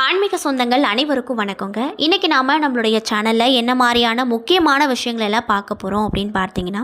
ஆன்மீக சொந்தங்கள் அனைவருக்கும் வணக்கங்க. இன்றைக்கி நாம் நம்மளுடைய சேனலில் என்ன மாதிரியான முக்கியமான விஷயங்கள் எல்லாம் பார்க்க போகிறோம் அப்படின்னு பார்த்தீங்கன்னா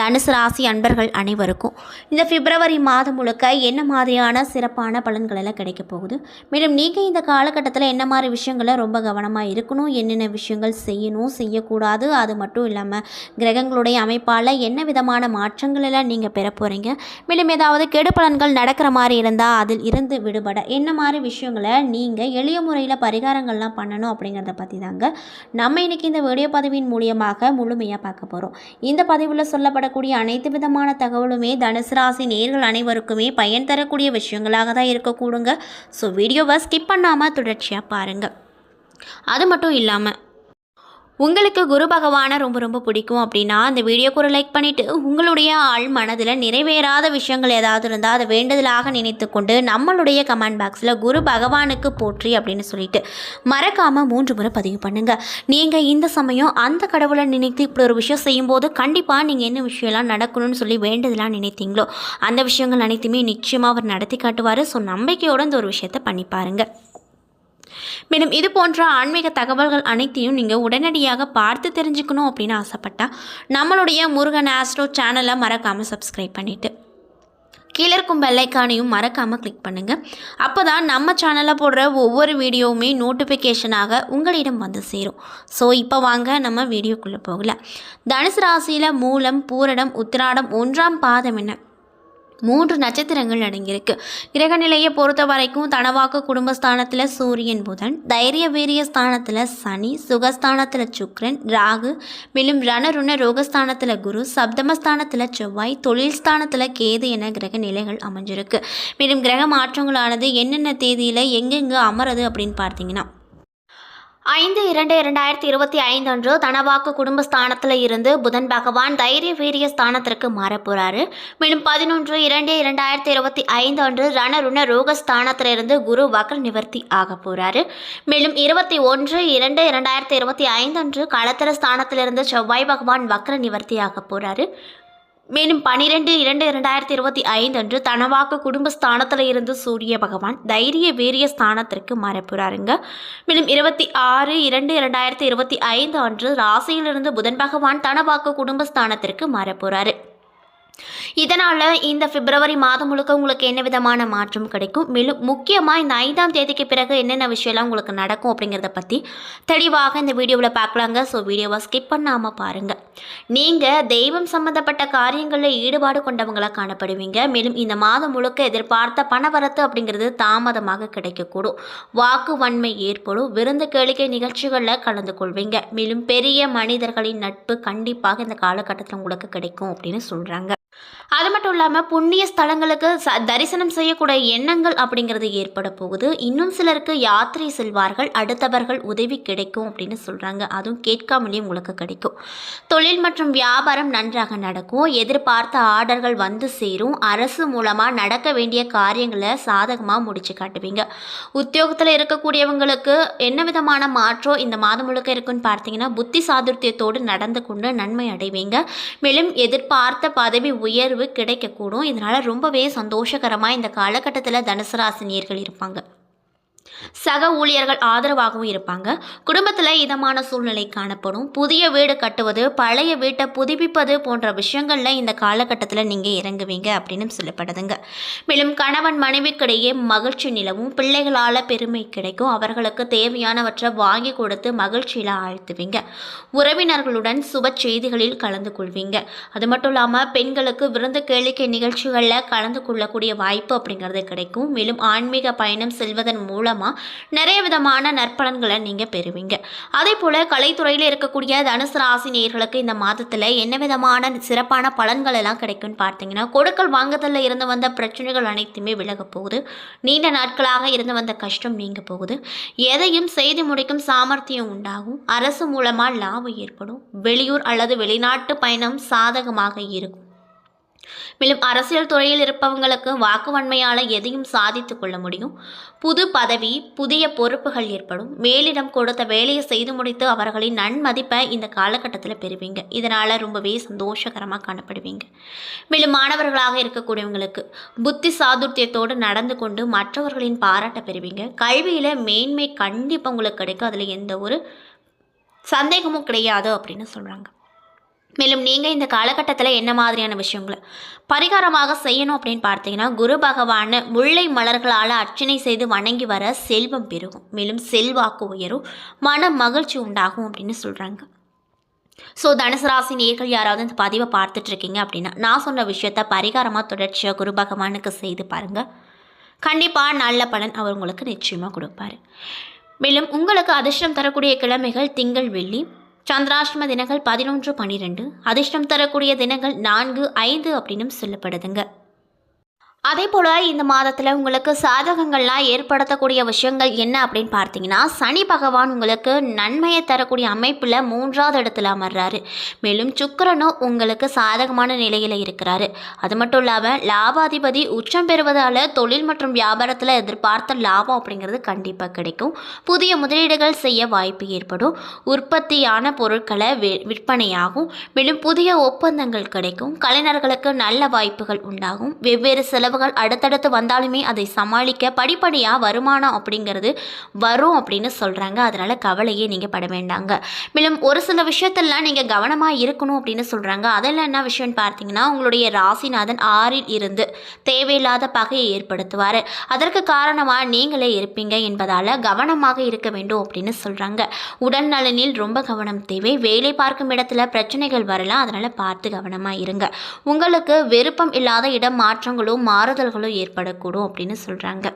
தனுசு ராசி அன்பர்கள் அனைவருக்கும். இந்த பிப்ரவரி மாதம் முழுக்க என்ன மாதிரியான சிறப்பான பலன்கள் எல்லாம் கிடைக்க போகுது? மேலும் நீங்கள் இந்த காலகட்டத்தில் என்ன மாதிரி விஷயங்களை ரொம்ப கவனமாக இருக்கணும் என்னென்ன விஷயங்கள் செய்யணும் செய்யக்கூடாது அது மட்டும் இல்லாமல் கிரகங்களுடைய அமைப்பால் என்ன விதமான மாற்றங்கள் எல்லாம் நீங்கள் பெற போகிறீங்க மேலும் ஏதாவது கெடு பலன்கள் நடக்கிற மாதிரி இருந்தால் அதில் இருந்து விடுபட. என்ன மாதிரி விஷயங்களை நீங்கள் எளிய முறையில் பரிகாரங்கள்லாம் பண்ணணும் அப்படிங்கிறத பற்றி தாங்க நம்ம இன்றைக்கி இந்த வீடியோ பதிவின் மூலியமாக முழுமையாக பார்க்க போகிறோம் இந்த பதிவில் சொல்லப்படக்கூடிய அனைத்து விதமான தகவலுமே தனுசு ராசி நேர்கள் அனைவருக்குமே பயன் தரக்கூடிய விஷயங்களாக தான் இருக்கக்கூடுங்க. ஸோ வீடியோவை ஸ்கிப் பண்ணாமல் தொடர்ச்சியாக பாருங்கள் அது மட்டும் இல்லாமல் உங்களுக்கு குரு பகவானை ரொம்ப ரொம்ப பிடிக்கும் அப்படின்னா அந்த வீடியோக்கு ஒரு லைக் பண்ணிவிட்டு உங்களுடைய ஆள் மனதில் நிறைவேறாத விஷயங்கள் ஏதாவது இருந்தால் அதை வேண்டுதலாக நினைத்து கொண்டு நம்மளுடைய கமெண்ட் பாக்ஸில் குரு பகவானுக்கு போற்றி அப்படின்னு சொல்லிட்டு மறக்காமல் மூன்று முறை பதிவு பண்ணுங்கள் நீங்கள் இந்த சமயம் அந்த கடவுளை நினைத்து இப்படி ஒரு விஷயம் செய்யும்போது கண்டிப்பாக நீங்கள் என்ன விஷயம்லாம் நடக்கணும்னு சொல்லி வேண்டுதலாக நினைத்தீங்களோ அந்த விஷயங்கள் அனைத்துமே நிச்சயமாக அவர் நடத்தி காட்டுவார். ஸோ நம்பிக்கையோடு இந்த ஒரு விஷயத்தை பண்ணி பாருங்கள் மேலும் இது போன்ற ஆன்மீக தகவல்கள் அனைத்தையும் நீங்கள் உடனடியாக பார்த்து தெரிஞ்சுக்கணும் அப்படின்னு ஆசைப்பட்டா நம்மளுடைய முருகன் ஆஸ்ட்ரோ சேனலை மறக்காமல் சப்ஸ்கிரைப் பண்ணிவிட்டு கீழே இருக்கும் பெல்லைக்கானையும் மறக்காமல் கிளிக் பண்ணுங்கள் அப்போ தான் நம்ம சேனலில் போடுற ஒவ்வொரு வீடியோவுமே நோட்டிஃபிகேஷனாக உங்களிடம் வந்து சேரும். ஸோ இப்போ வாங்க நம்ம வீடியோக்குள்ளே போகல தனுசு ராசியில் மூலம் பூரடம் உத்திராடம் ஒன்றாம் பாதம் என்ன? மூன்று நட்சத்திரங்கள் அடங்கியிருக்கு. கிரக நிலையை பொறுத்த வரைக்கும் தனவாக்கு குடும்பஸ்தானத்தில் சூரியன் புதன் தைரிய வீரிய ஸ்தானத்தில் சனி சுகஸ்தானத்தில் சுக்ரன் ராகு மேலும் ரணருண ரோகஸ்தானத்தில் குரு சப்தமஸ்தானத்தில் செவ்வாய் தொழில் ஸ்தானத்தில் கேது என கிரக நிலைகள் அமைஞ்சிருக்கு. மேலும் கிரக மாற்றங்களானது என்னென்ன தேதியில் எங்கெங்கே அமருது அப்படின்னு பார்த்தீங்கன்னா ஐந்து இரண்டு இரண்டாயிரத்தி இருபத்தி ஐந்து அன்று தனவாக்கு குடும்பஸ்தானத்தில் இருந்து புதன் பகவான் தைரிய வீரிய ஸ்தானத்திற்கு மாறப்போறாரு மேலும் பதினொன்று இரண்டு இரண்டாயிரத்தி இருபத்தி ஐந்து அன்று ரணருண ரோகஸ்தானத்திலிருந்து குரு வக்ர நிவர்த்தி ஆக போறாரு. மேலும் இருபத்தி ஒன்று இரண்டு இரண்டாயிரத்தி இருபத்தி ஐந்து அன்று களத்திர ஸ்தானத்திலிருந்து செவ்வாய் பகவான் வக்ர நிவர்த்தி ஆக போறாரு. மேலும் பனிரெண்டு இரண்டு இரண்டாயிரத்தி இருபத்தி ஐந்து அன்று தனவாக்கு குடும்பஸ்தானத்தில் இருந்து சூரிய பகவான் தைரிய வீரிய ஸ்தானத்திற்கு மறைப்புறாருங்க. மேலும் இருபத்தி ஆறு இரண்டு இரண்டாயிரத்தி இருபத்தி ஐந்து அன்று ராசியிலிருந்து புதன் பகவான் தனவாக்கு குடும்பஸ்தானத்திற்கு மறைப்புறாரு. இதனால் இந்த பிப்ரவரி மாதம் முழுக்க உங்களுக்கு என்ன விதமான மாற்றம் கிடைக்கும்? மேலும் முக்கியமாக இந்த ஐந்தாம் தேதிக்கு பிறகு என்னென்ன விஷயம்லாம் உங்களுக்கு நடக்கும் அப்படிங்கிறத பற்றி தெளிவாக இந்த வீடியோவில் பார்க்கலாங்க. ஸோ வீடியோவை ஸ்கிப் பண்ணாமல் பாருங்கள் நீங்கள் தெய்வம் சம்மந்தப்பட்ட காரியங்களில் ஈடுபாடு கொண்டவங்களாக காணப்படுவீங்க. மேலும் இந்த மாதம் முழுக்க எதிர்பார்த்த பணவரத்து அப்படிங்கிறது தாமதமாக கிடைக்கக்கூடும். வாக்கு வன்மை ஏற்படும். விருந்து கேளிக்கை நிகழ்ச்சிகளில் கலந்து கொள்வீங்க. மேலும் பெரிய மனிதர்களின் நட்பு கண்டிப்பாக இந்த காலகட்டத்தில் உங்களுக்கு கிடைக்கும் அப்படின்னு சொல்கிறாங்க அது மட்டும் இல்லாமல் புண்ணிய ஸ்தலங்களுக்கு ச தரிசனம் செய்யக்கூடிய எண்ணங்கள் அப்படிங்கிறது ஏற்பட போகுது. இன்னும் சிலருக்கு யாத்திரை செல்வார்கள் அடுத்தவர்கள் உதவி கிடைக்கும் அப்படின்னு சொல்கிறாங்க அதுவும் கேட்காமலே உங்களுக்கு கிடைக்கும். தொழில் மற்றும் வியாபாரம் நன்றாக நடக்கும். எதிர்பார்த்த ஆர்டர்கள் வந்து சேரும். அரசு மூலமாக நடக்க வேண்டிய காரியங்களை சாதகமாக முடிச்சு காட்டுவீங்க. உத்தியோகத்தில் இருக்கக்கூடியவங்களுக்கு என்ன விதமான மாற்றம் இந்த மாதம் முழுக்க இருக்குன்னு பார்த்தீங்கன்னா புத்தி சாதுர்த்தியத்தோடு நடந்து கொண்டு நன்மை அடைவீங்க. மேலும் எதிர்பார்த்த பதவி உயர் உயர்வு கிடைக்கக்கூடும். இதனால் ரொம்பவே சந்தோஷகரமாக இந்த காலகட்டத்தில் தனுசு ராசினியர்கள் இருப்பாங்க. சக ஊழியர்கள் ஆதரவாகவும் இருப்பாங்க. குடும்பத்தில் இதமான சூழ்நிலை காணப்படும். புதிய வீடு கட்டுவது பழைய வீட்டை புதுப்பிப்பது போன்ற விஷயங்களில் இந்த காலகட்டத்தில் நீங்கள் இறங்குவீங்க அப்படின்னு சொல்லப்படுதுங்க. மேலும் கணவன் மனைவிக்கிடையே மகிழ்ச்சி நிலவும். பிள்ளைகளால் பெருமை கிடைக்கும். அவர்களுக்கு தேவையானவற்றை வாங்கி கொடுத்து மகிழ்ச்சியில் ஆழ்த்துவீங்க. உறவினர்களுடன் சுப செய்திகளில் கலந்து கொள்வீங்க. அது மட்டும் இல்லாமல் பெண்களுக்கு விருந்து கேளிக்கை நிகழ்ச்சிகளில் கலந்து கொள்ளக்கூடிய வாய்ப்பு அப்படிங்கிறது கிடைக்கும். மேலும் ஆன்மீக பயணம் செல்வதன் மூலமாக நிறைய விதமான நற்பலன்களை நீங்கள் பெறுவீங்க. அதே போல் கலைத்துறையில் இருக்கக்கூடிய தனுசு ராசி நேர்களுக்கு இந்த மாதத்தில் என்ன விதமான சிறப்பான பலன்கள் எல்லாம் கிடைக்கும்னு பார்த்தீங்கன்னா கொடுக்கல் வாங்குதலில் இருந்து வந்த பிரச்சனைகள் அனைத்துமே விலக போகுது. நீண்ட நாட்களாக இருந்து வந்த கஷ்டம் நீங்க போகுது. எதையும் செய்து முடிக்கும் சாமர்த்தியம் உண்டாகும். அரசு மூலமாக லாபம் ஏற்படும். வெளியூர் அல்லது வெளிநாட்டு பயணம் சாதகமாக இருக்கும். மேலும் அரசியல் துறையில் இருப்பவங்களுக்கு வாக்குவன்மையால் எதையும் சாதித்து கொள்ள முடியும். புது பதவி புதிய பொறுப்புகள் ஏற்படும். மேலிடம் கொடுத்த வேலையை செய்து முடித்து அவர்களின் நன்மதிப்பை இந்த காலகட்டத்தில் பெறுவீங்க. இதனால் ரொம்பவே சந்தோஷகரமாக காணப்படுவீங்க. மேலும் மாணவர்களாக இருக்கக்கூடியவங்களுக்கு புத்தி சாதுர்த்தியத்தோடு நடந்து கொண்டு மற்றவர்களின் பாராட்ட பெறுவீங்க. கல்வியில் மேன்மை கண்டிப்பாக உங்களுக்கு கிடைக்கும். அதில் எந்த ஒரு சந்தேகமும் கிடையாது அப்படின்னு சொல்கிறாங்க மேலும் நீங்கள் இந்த காலகட்டத்தில் என்ன மாதிரியான விஷயங்களை பரிகாரமாக செய்யணும் அப்படின்னு பார்த்தீங்கன்னா குரு பகவான் முல்லை மலர்களால் அர்ச்சனை செய்து வணங்கி வர செல்வம் பெருகும். மேலும் செல்வாக்கு உயரும் மன மகிழ்ச்சி உண்டாகும் அப்படின்னு சொல்கிறாங்க ஸோ தனுசு ராசி நேர்கள் யாராவது இந்த பதிவை பார்த்துட்ருக்கீங்க அப்படின்னா நான் சொன்ன விஷயத்த பரிகாரமாக தொடர்ச்சியாக குரு பகவானுக்கு செய்து பாருங்கள் கண்டிப்பாக நல்ல பலன் அவர் உங்களுக்கு நிச்சயமாக கொடுப்பாரு. மேலும் உங்களுக்கு அதிர்ஷ்டம் தரக்கூடிய கிழமைகள் திங்கள் வெள்ளி. சந்திராஷ்டம தினங்கள் பதினொன்று பன்னிரெண்டு அதிர்ஷ்டம் தரக்கூடிய தினங்கள் நான்கு ஐந்து அப்படின்னும் சொல்லப்படுதுங்க. அதே போல் இந்த மாதத்தில் உங்களுக்கு சாதகங்கள்லாம் ஏற்படுத்தக்கூடிய விஷயங்கள் என்ன அப்படின்னு பார்த்தீங்கன்னா சனி பகவான் உங்களுக்கு நன்மையை தரக்கூடிய அமைப்பில் மூன்றாவது இடத்துல அமர்றாரு. மேலும் சுக்கரனும் உங்களுக்கு சாதகமான நிலையில் இருக்கிறாரு. அது மட்டும் இல்லாமல் லாபாதிபதி உச்சம் பெறுவதால் தொழில் மற்றும் வியாபாரத்தில் எதிர்பார்த்த லாபம் அப்படிங்கிறது கண்டிப்பாக கிடைக்கும். புதிய முதலீடுகள் செய்ய வாய்ப்பு ஏற்படும். உற்பத்தியான பொருட்களை விற்பனையாகும். மேலும் புதிய ஒப்பந்தங்கள் கிடைக்கும். கலைஞர்களுக்கு நல்ல வாய்ப்புகள் உண்டாகும். வெவ்வேறு செலவுகள் அடுத்தடுத்து வந்தாலுமே அதை சமாளிக்க படிப்படியாக வருமானம் அப்படிங்கிறது வரும் அப்படின்னு சொல்கிறாங்க அதனால் கவலையே நீங்கள் பட வேண்டாங்க. மேலும் ஒரு சில விஷயத்தெல்லாம் நீங்கள் கவனமாக இருக்கணும் அப்படின்னு சொல்கிறாங்க அதெல்லாம் என்ன விஷயம்னு பார்த்தீங்கன்னா உங்களுடைய ராசிநாதன் ஆறில் இருந்து தேவையில்லாத பகையை ஏற்படுத்துவார். அதற்கு காரணமாக நீங்களே இருப்பீங்க என்பதால் கவனமாக இருக்க வேண்டும் அப்படின்னு சொல்கிறாங்க உடல் நலனில் ரொம்ப கவனம் தேவை. வேலை பார்க்கும் இடத்துல பிரச்சனைகள் வரலாம். அதனால் பார்த்து கவனமாக இருங்க. உங்களுக்கு விருப்பம் இல்லாத இடம் மாற்றங்களும் மாறுதல்களும் ஏற்படக்கூடும் அப்படின்னு சொல்கிறாங்க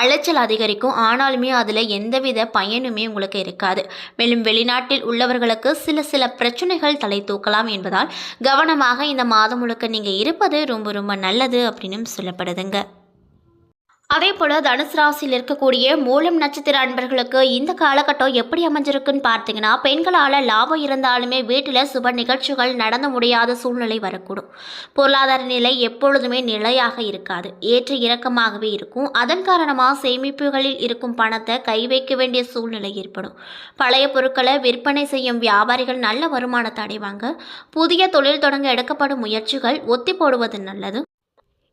அலைச்சல் அதிகரிக்கும். ஆனாலுமே அதில் எந்தவித பயனுமே உங்களுக்கு இருக்காது. மேலும் வெளிநாட்டில் உள்ளவர்களுக்கு சில சில பிரச்சனைகள் தலை தூக்கலாம் என்பதால் கவனமாக இந்த மாதம் முழுக்க நீங்கள் இருப்பது ரொம்ப ரொம்ப நல்லது அப்படின்னு சொல்லப்படுதுங்க. அதே போல் தனுசு ராசியில் இருக்கக்கூடிய மூலம் நட்சத்திர அன்பர்களுக்கு இந்த காலகட்டம் எப்படி அமைஞ்சிருக்குன்னு பார்த்தீங்கன்னா பெண்களால் லாபம் இருந்தாலுமே வீட்டில் சுப நிகழ்ச்சிகள் நடந்து முடியாத சூழ்நிலை வரக்கூடும். பொருளாதார நிலை எப்பொழுதுமே நிலையாக இருக்காது. ஏற்ற இறக்கமாகவே இருக்கும். அதன் காரணமாக சேமிப்புகளில் இருக்கும் பணத்தை கை வைக்க வேண்டிய சூழ்நிலை ஏற்படும். பழைய பொருட்களை விற்பனை செய்யும் வியாபாரிகள் நல்ல வருமானத்தை அடைவாங்க. புதிய தொழில் தொடங்க எடுக்கப்படும் முயற்சிகள் ஒத்தி போடுவது நல்லது.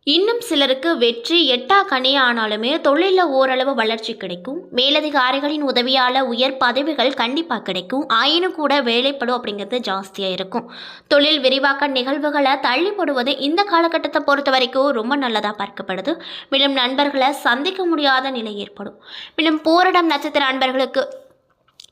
இன்னும் சிலருக்கு வெற்றி எட்டா கனியானாலுமே தொழிலில் ஓரளவு வளர்ச்சி கிடைக்கும். மேலதிகாரிகளின் உதவியால் உயர் பதவிகள் கண்டிப்பாக கிடைக்கும். ஆயினும் கூட வேலைப்படும் அப்படிங்கிறது ஜாஸ்தியாக இருக்கும். தொழில் விரிவாக்க நிகழ்வுகளை தள்ளிப்படுவது இந்த காலகட்டத்தை பொறுத்த வரைக்கும் ரொம்ப நல்லதாக பார்க்கப்படுது. மேலும் நண்பர்களை சந்திக்க முடியாத நிலை ஏற்படும். மேலும் போரிடம் நட்சத்திர நண்பர்களுக்கு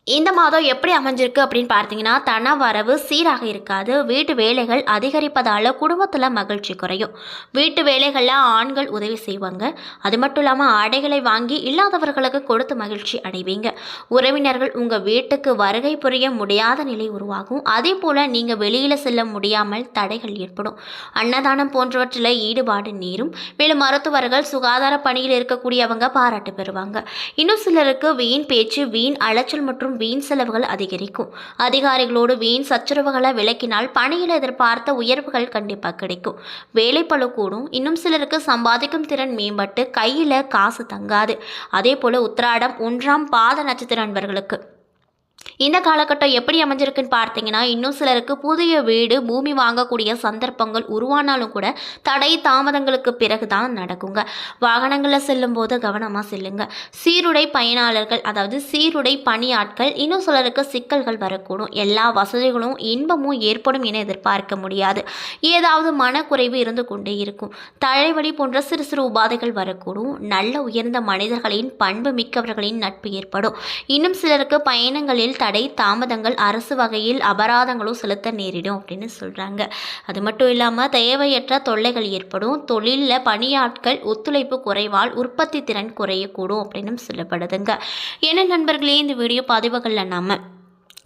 இந்த மாதம் எப்படி அமைஞ்சிருக்கு அப்படின்னு பார்த்தீங்கன்னா தன வரவு சீராக இருக்காது. வீட்டு வேலைகள் அதிகரிப்பதால் குடும்பத்தில் மகிழ்ச்சி குறையும். வீட்டு வேலைகளில் ஆண்கள் உதவி செய்வாங்க. அது மட்டும் இல்லாமல் ஆடைகளை வாங்கி இல்லாதவர்களுக்கு கொடுத்து மகிழ்ச்சி அடைவீங்க. உறவினர்கள் உங்கள் வீட்டுக்கு வருகை புரிய முடியாத நிலை உருவாகும். அதே போல் நீங்கள் வெளியில் செல்ல முடியாமல் தடைகள் ஏற்படும். அன்னதானம் போன்றவற்றில் ஈடுபாடு நீரும். மேலும் மருத்துவர்கள் சுகாதார பணியில் இருக்கக்கூடியவங்க பாராட்டு பெறுவாங்க. இன்னும் சிலருக்கு வீண் பேச்சு வீண் அலைச்சல் மற்றும் வீண் செலவுகள் அதிகரிக்கும். அதிகாரிகளோடு வீண் சச்சரவுகளை விளக்கினால் பணியில் எதிர்பார்த்த உயர்வுகள் கண்டிப்பாக கிடைக்கும். வேலைப்பளு கூடும். இன்னும் சிலருக்கு சம்பாதிக்கும் திறன் மேம்பட்டு கையில் காசு தங்காது. அதே போல் உத்திராடம் ஒன்றாம் பாத நட்சத்திர நண்பர்களுக்கு இந்த காலகட்டம் எப்படி அமைஞ்சிருக்குன்னு பார்த்தீங்கன்னா இன்னும் சிலருக்கு புதிய வீடு பூமி வாங்கக்கூடிய சந்தர்ப்பங்கள் உருவானாலும் கூட தடை தாமதங்களுக்கு பிறகு தான் நடக்குங்க. வாகனங்களில் செல்லும்போது கவனமாக செல்லுங்க. சீருடை பயனாளர்கள் அதாவது சீருடை பணியாட்கள் இன்னும் சிலருக்கு சிக்கல்கள் வரக்கூடும். எல்லா வசதிகளும் இன்பமும் ஏற்படும் என எதிர்பார்க்க முடியாது. ஏதாவது மனக்குறைவு இருந்து கொண்டே இருக்கும். தலைவலி போன்ற சிறு சிறு உபாதைகள் வரக்கூடும். நல்ல உயர்ந்த மனிதர்களின் பண்பு மிக்கவர்களின் நட்பு ஏற்படும். இன்னும் சிலருக்கு பயணங்களில் தடை தாமதங்கள் அரசு வகையில் அபராதங்களும் செலுத்த நேரிடும் அப்படின்னு சொல்கிறாங்க அது மட்டும் இல்லாமல் தேவையற்ற தொல்லைகள் ஏற்படும். தொழிலில் பணியாட்கள் ஒத்துழைப்பு குறைவால் உற்பத்தி திறன் குறையக்கூடும் அப்படின்னு சொல்லப்படுதுங்க. என்ன நண்பர்களே இந்த வீடியோ பதிவுகளில் நாம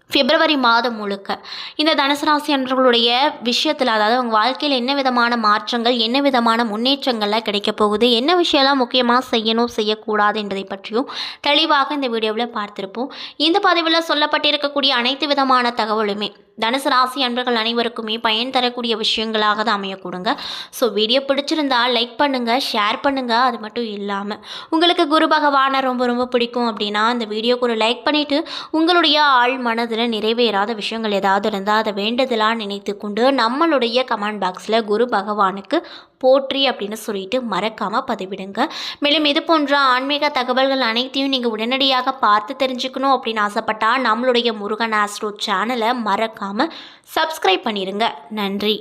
பிப்ரவரி மாதம் முழுக்க. இந்த தனுசு ராசி அன்பர்களுடைய விஷயத்தில் அதாவது அவங்க வாழ்க்கையில் என்ன விதமான மாற்றங்கள் என்ன விதமான முன்னேற்றங்கள்லாம் கிடைக்க போகுது என்ன விஷயம்லாம் முக்கியமாக செய்யணும் செய்யக்கூடாது என்பதை பற்றியும் தெளிவாக இந்த வீடியோவில் பார்த்திருப்போம். இந்த பதிவில் சொல்லப்பட்டிருக்கக்கூடிய அனைத்து விதமான தகவலுமே தனுசு ராசி அன்பர்கள் அனைவருக்குமே பயன் தரக்கூடிய விஷயங்களாக தான் அமையக்கூடுங்க. ஸோ வீடியோ பிடிச்சிருந்தால் லைக் பண்ணுங்கள் ஷேர் பண்ணுங்கள் அது மட்டும் இல்லாமல் உங்களுக்கு குரு பகவானை ரொம்ப ரொம்ப பிடிக்கும் அப்படின்னா அந்த வீடியோக்கு ஒரு லைக் பண்ணிவிட்டு உங்களுடைய ஆள் மனதில் நிறைவேறாத விஷயங்கள் ஏதாவது இருந்தால் அதை வேண்டுதலாக நினைத்து கொண்டு நம்மளுடைய கமெண்ட் பாக்ஸில் குரு பகவானுக்கு போற்றி அப்படின்னு சொல்லிட்டு மறக்காமல் பதிவிடுங்க. மேலும் இது போன்ற ஆன்மீக தகவல்கள் அனைத்தையும் நீங்கள் உடனடியாக பார்த்து தெரிஞ்சுக்கணும் அப்படின்னு ஆசைப்பட்டால் நம்மளுடைய முருகன் ஆஸ்ட்ரோ சேனலை மறக்காமல் சப்ஸ்கிரைப் பண்ணிடுங்க நன்றி.